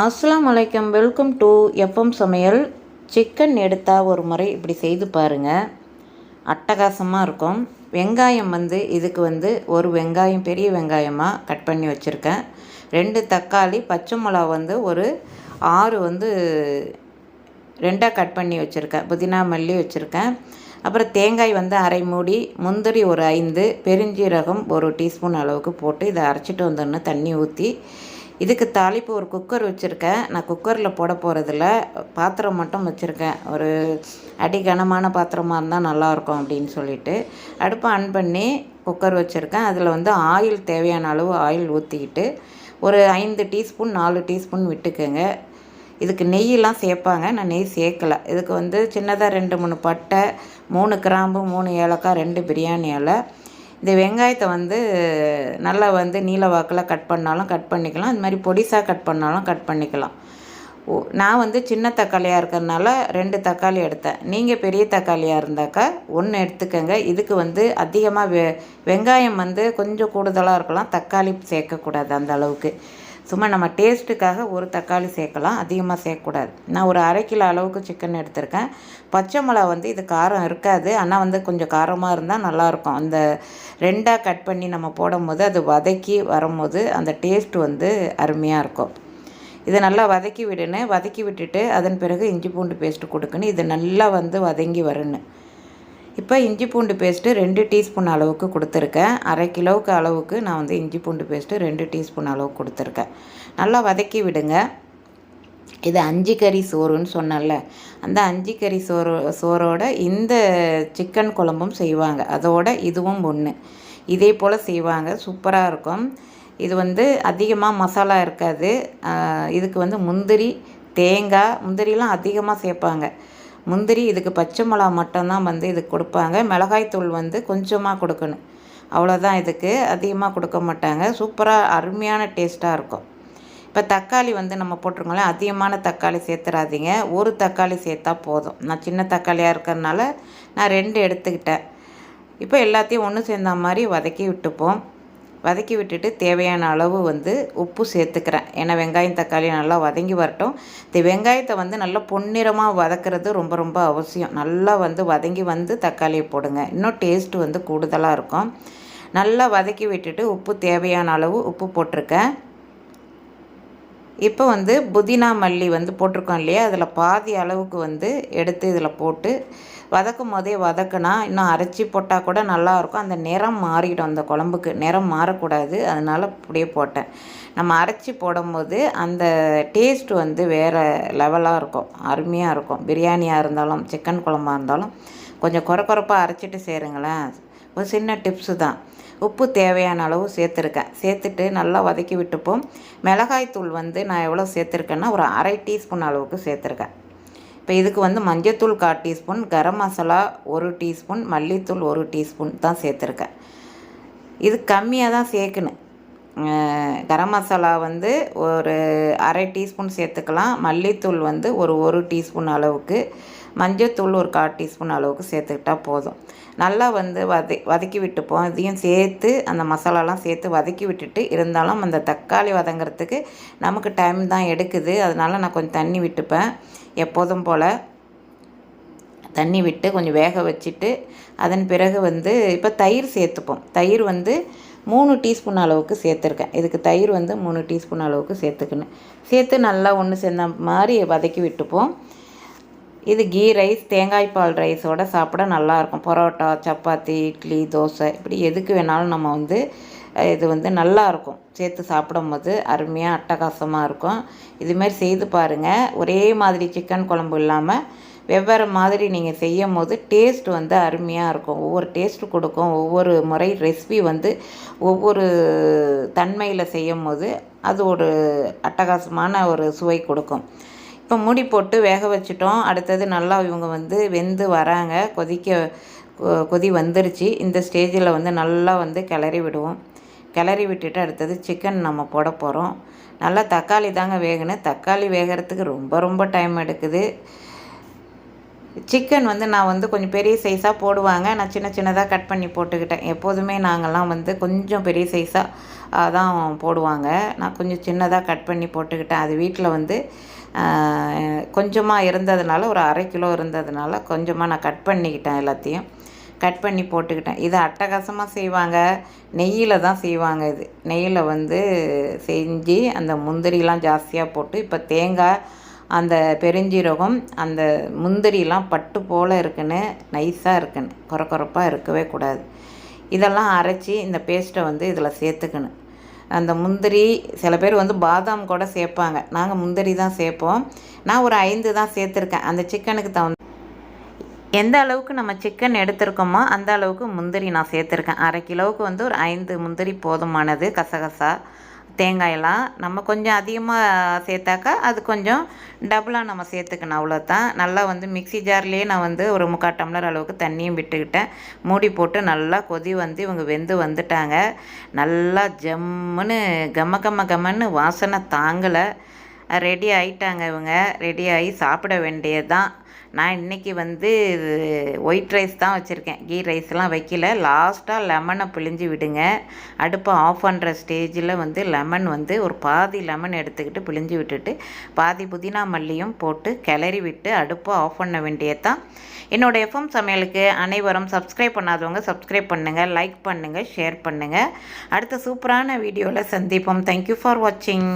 அஸ்லாம் வலைக்கம் welcome to FM சமையல். சிக்கன் எடுத்தால் ஒரு முறை இப்படி செய்து பாருங்கள் அட்டகாசமாக இருக்கும். வெங்காயம் வந்து இதுக்கு வந்து ஒரு வெங்காயம் பெரிய வெங்காயமாக கட் பண்ணி வச்சுருக்கேன். ரெண்டு தக்காளி பச்சை மிளகா வந்து ஒரு ஆறு வந்து ரெண்டாக கட் பண்ணி வச்சுருக்கேன். புதினா மல்லி வச்சுருக்கேன். அப்புறம் தேங்காய் வந்து அரை மூடி முந்திரி ஒரு ஐந்து பெருஞ்சீரகம் ஒரு டீஸ்பூன் அளவுக்கு போட்டு இதை அரைச்சிட்டு வந்தோன்னு தண்ணி ஊற்றி இதுக்கு தாளிப்பு ஒரு குக்கர் வச்சுருக்கேன். நான் குக்கரில் போட போகிறதில்ல பாத்திரம் மட்டும் வச்சுருக்கேன். ஒரு அடி கனமான பாத்திரமாக இருந்தால் நல்லாயிருக்கும் அப்படின்னு சொல்லிட்டு. அடுப்பை ஆன் பண்ணி குக்கர் வச்சுருக்கேன். அதில் வந்து ஆயில் தேவையான அளவு ஆயில் ஊற்றிக்கிட்டு ஒரு ஐந்து டீஸ்பூன் நாலு டீஸ்பூன் விட்டுக்கோங்க. இதுக்கு நெய்யெல்லாம் சேர்ப்பாங்க. நான் நெய் சேர்க்கலை. இதுக்கு வந்து சின்னதாக ரெண்டு மூணு பட்டை மூணு கிராம்பு மூணு ஏலக்காய் ரெண்டு பிரியாணி இலை. இந்த வெங்காயத்தை வந்து நல்லா வந்து நீல வாக்கில் கட் பண்ணாலும் கட் பண்ணிக்கலாம். இந்த மாதிரி பொடிசாக கட் பண்ணாலும் கட் பண்ணிக்கலாம். நான் வந்து சின்ன தக்காளியாக இருக்கிறதுனால ரெண்டு தக்காளி எடுத்தேன். நீங்கள் பெரிய தக்காளியாக இருந்தாக்கா ஒன்று எடுத்துக்கோங்க. இதுக்கு வந்து அதிகமாக வெ வெங்காயம் வந்து கொஞ்சம் கூடுதலாக இருக்கலாம். தக்காளி சேர்க்கக்கூடாது அந்த அளவுக்கு. சும்மா நம்ம டேஸ்ட்டுக்காக ஒரு தக்காளி சேர்க்கலாம் அதிகமாக சேர்க்கக்கூடாது. நான் ஒரு அரை கிலோ அளவுக்கு சிக்கன் எடுத்திருக்கேன். பச்சை மிளகா வந்து இது காரம் இருக்காது. ஆனால் வந்து கொஞ்சம் காரமாக இருந்தால் நல்லாயிருக்கும். அந்த ரெண்டாக கட் பண்ணி நம்ம போடும்போது அது வதக்கி வரும்போது அந்த டேஸ்ட் வந்து அருமையாக இருக்கும். இதை நல்லா வதக்கி விடுன்னு வதக்கி விட்டுட்டு அதன் பிறகு இஞ்சி பூண்டு பேஸ்ட்டு கொடுக்குன்னு இது நல்லா வந்து வதங்கி வரணும் இப்போ இஞ்சி பூண்டு பேஸ்ட்டு ரெண்டு டீஸ்பூன் அளவுக்கு கொடுத்துருக்கேன். அரை கிலோவுக்கு அளவுக்கு நான் வந்து இஞ்சி பூண்டு பேஸ்ட்டு ரெண்டு டீஸ்பூன் அளவுக்கு கொடுத்துருக்கேன். நல்லா வதக்கி விடுங்க. இது அஞ்சு கறி சோறுன்னு சொன்னல அந்த அஞ்சு கறி சோறு சோறோட இந்த சிக்கன் குழம்பும் செய்வாங்க. அதோட இதுவும் ஒன்று இதே போல் செய்வாங்க. சூப்பராக இருக்கும். இது வந்து அதிகமாக மசாலா இருக்காது. இதுக்கு வந்து முந்திரி தேங்காய் முந்திரிலாம் அதிகமாக சேர்ப்பாங்க. முந்திரி இதுக்கு பச்சை மிளகா மட்டும்தான் வந்து இதுக்கு கொடுப்பாங்க. மிளகாய்த்தூள் வந்து கொஞ்சமாக கொடுக்கணும். அவ்வளோதான் இதுக்கு. அதிகமாக கொடுக்க மாட்டாங்க. சூப்பராக அருமையான டேஸ்ட்டாக இருக்கும். இப்போ தக்காளி வந்து நம்ம போட்டிருக்கோம்ல அதிகமான தக்காளி சேர்த்துறாதீங்க. ஒரு தக்காளி சேர்த்தா போதும். நான் சின்ன தக்காளியாக இருக்கிறதுனால நான் ரெண்டு எடுத்துக்கிட்டேன். இப்போ எல்லாத்தையும் ஒன்று சேர்ந்த மாதிரி வதக்கி விட்டுப்போம். வதக்கி விட்டுட்டு தேவையான அளவு வந்து உப்பு சேர்த்துக்கிறேன். ஏன்னா வெங்காயம் தக்காளி நல்லா வதங்கி வரட்டும். இந்த வெங்காயத்தை வந்து நல்லா பொன்னிறமாக வதக்கிறது ரொம்ப ரொம்ப அவசியம். நல்லா வந்து வதங்கி வந்து தக்காளியை போடுங்க. இன்னும் டேஸ்ட் வந்து கூடுதலாக இருக்கும். நல்லா வதக்கி விட்டுட்டு உப்பு தேவையான அளவு உப்பு போட்டிருக்கேன். இப்போ வந்து புதினா மல்லி வந்து போட்டிருக்கோம் இல்லையா? அதில் பாதி அளவுக்கு வந்து எடுத்து இதில் போட்டு வதக்கும் போதே வதக்குனா இன்னும் அரைச்சி போட்டால் கூட நல்லாயிருக்கும். அந்த நிறம் மாறிடும் அந்த குழம்புக்கு. நிறம் மாறக்கூடாது. அதனால் அப்படியே போட்டேன். நம்ம அரைச்சி போடும்போது அந்த டேஸ்ட் வந்து வேறு லெவலாக இருக்கும். அருமையாக இருக்கும். பிரியாணியாக இருந்தாலும் சிக்கன் குழம்பாக இருந்தாலும் கொஞ்சம் குறை குறைப்பாக அரைச்சிட்டு சேருங்களேன் ஒரு சின்ன டிப்ஸு தான். உப்பு தேவையான அளவு சேர்த்துருக்கேன். சேர்த்துட்டு நல்லா வதக்கி விட்டுப்போம். மிளகாய்த்தூள் வந்து நான் எவ்வளோ சேர்த்துருக்கேன்னா ஒரு அரை டீஸ்பூன் அளவுக்கு சேர்த்துருக்கேன். இப்போ இதுக்கு வந்து மஞ்சத்தூள் கால் டீஸ்பூன் கரம் மசாலா ஒரு டீஸ்பூன் மல்லித்தூள் ஒரு டீஸ்பூன் தான் சேர்த்துருக்கேன். இது கம்மியாக தான் சேர்க்கணும். கரம் மசாலா வந்து ஒரு அரை டீஸ்பூன் சேர்த்துக்கலாம். மல்லித்தூள் வந்து ஒரு ஒரு டீஸ்பூன் அளவுக்கு. மஞ்சத்தூள் ஒரு கால் டீஸ்பூன் அளவுக்கு சேர்த்துக்கிட்டால் போதும். நல்லா வந்து வத வதக்கி விட்டுப்போம் இதையும் சேர்த்து அந்த மசாலாலாம் சேர்த்து வதக்கி விட்டுட்டு இருந்தாலும் அந்த தக்காளி வதங்கிறதுக்கு நமக்கு டைம் தான் எடுக்குது. அதனால் நான் கொஞ்சம் தண்ணி விட்டுப்பேன். எப்போதும் போல் தண்ணி விட்டு கொஞ்சம் வேக வச்சுட்டு அதன் பிறகு வந்து இப்போ தயிர் சேர்த்துப்போம். தயிர் வந்து மூணு டீஸ்பூன் அளவுக்கு சேர்த்துருக்கேன். இதுக்கு தயிர் வந்து மூணு டீஸ்பூன் அளவுக்கு சேர்த்துக்கணும். சேர்த்து நல்லா ஒன்று சேர்ந்த மாதிரி வதக்கி விட்டுப்போம். இது கீ ரைஸ் தேங்காய் பால் ரைஸோடு சாப்பிட நல்லாயிருக்கும். பரோட்டா சப்பாத்தி இட்லி தோசை இப்படி எதுக்கு வேணாலும் நம்ம வந்து இது வந்து நல்லாயிருக்கும். சேர்த்து சாப்பிடும்போது அருமையாக அட்டகாசமாக இருக்கும். இதுமாரி செய்து பாருங்கள் ஒரே மாதிரி சிக்கன் குழம்பு இல்லாமல் வெவ்வேறு மாதிரி நீங்கள் செய்யும் போது டேஸ்ட் வந்து அருமையாக இருக்கும். ஒவ்வொரு டேஸ்ட்டு கொடுக்கும். ஒவ்வொரு முறை ரெசிபி வந்து ஒவ்வொரு தன்மையில் செய்யும் போது அது ஒரு அட்டகாசமான ஒரு சுவை கொடுக்கும். இப்போ மூடி போட்டு வேக வச்சுட்டோம். அடுத்தது நல்லா இவங்க வந்து வெந்து வராங்க. கொதிக்க கொதி வந்துருச்சு. இந்த ஸ்டேஜில் வந்து நல்லா வந்து கிளறி விடுவோம். கிளறி விட்டுட்டு அடுத்தது சிக்கன் நம்ம போட போகிறோம் நல்லா தக்காளி தாங்க வேகணும். தக்காளி வேகிறதுக்கு ரொம்ப ரொம்ப டைம் எடுக்குது. சிக்கன் வந்து நான் வந்து கொஞ்சம் பெரிய சைஸாக போடுவாங்க. நான் சின்ன சின்னதாக கட் பண்ணி போட்டுக்கிட்டேன். எப்போதுமே நாங்கள்லாம் வந்து கொஞ்சம் பெரிய சைஸாக தான் போடுவாங்க. நான் கொஞ்சம் சின்னதாக கட் பண்ணி போட்டுக்கிட்டேன். அது வீட்டில் வந்து கொஞ்சமாக இருந்ததுனால ஒரு அரை கிலோ இருந்ததுனால கொஞ்சமாக நான் கட் பண்ணிக்கிட்டேன் எல்லாத்தையும். கட் பண்ணி போட்டுக்கிட்டேன். இது அட்டகாசமாக செய்வாங்க. நெய்யில் தான் செய்வாங்க இது. நெய்யில் வந்து செஞ்சு அந்த முந்திரிலாம் ஜாஸ்தியாக போட்டு இப்போ தேங்காய் அந்த பெருஞ்சீரகம் அந்த முந்திரிலாம் பட்டு போல் இருக்குன்னு நைஸாக இருக்குன்னு. குறை குறைப்பாக இருக்கவே கூடாது. இதெல்லாம் அரைச்சி இந்த பேஸ்ட்டை வந்து இதில் சேர்த்துக்கணும். அந்த முந்திரி சில பேர் வந்து பாதாம் கூட சேர்ப்பாங்க. நாங்கள் முந்திரி தான் சேர்ப்போம். நான் ஒரு ஐந்து தான் சேர்த்துருக்கேன். அந்த சிக்கனுக்கு தகுந்த எந்த அளவுக்கு நம்ம சிக்கன் எடுத்திருக்கோமோ அந்த அளவுக்கு முந்திரி நான் சேர்த்துருக்கேன். அரை கிலோவுக்கு வந்து ஒரு ஐந்து முந்திரி போதுமானது கசகசா. தேங்காயெல்லாம் நம்ம கொஞ்சம் அதிகமாக சேர்த்தாக்கா அது கொஞ்சம் டபுளாக நம்ம சேர்த்துக்கணும் அவ்வளோதான் நல்லா வந்து மிக்சி ஜார்லேயே நான் வந்து ஒரு முக்கால் டம்ளர் அளவுக்கு தண்ணியும் விட்டுக்கிட்டேன். மூடி போட்டு நல்லா கொதி வந்து இவங்க வெந்து வந்துட்டாங்க. நல்லா ஜம்முன்னு கம்ம கம்ம கம்மன்னு வாசனை தாங்கலை. ரெடி ஆயிட்டாங்க இவங்க. ரெடி ஆகி சாப்பிட வேண்டியது தான் நான் இன்றைக்கி வந்து ஒயிட் ரைஸ் தான் வச்சுருக்கேன். கீ ரைஸ்லாம் வைக்கல. லாஸ்ட்டாக லெமனை பிழிஞ்சு விடுங்க. அடுப்பை ஆஃப் பண்ணுற ஸ்டேஜில் வந்து லெமன் வந்து ஒரு பாதி லெமன் எடுத்துக்கிட்டு பிழிஞ்சு விட்டுட்டு பாதி புதினா மல்லியும் போட்டு கிளறி விட்டு அடுப்பை ஆஃப் பண்ண வேண்டியது தான் என்னோடய எஃப்எம் சமையலுக்கு அனைவரும் சப்ஸ்கிரைப் பண்ணாதவங்க சப்ஸ்கிரைப் பண்ணுங்கள் லைக் பண்ணுங்கள் ஷேர் பண்ணுங்கள் அடுத்த சூப்பரான வீடியோவில் சந்திப்போம். தேங்க்யூ ஃபார் வாட்சிங்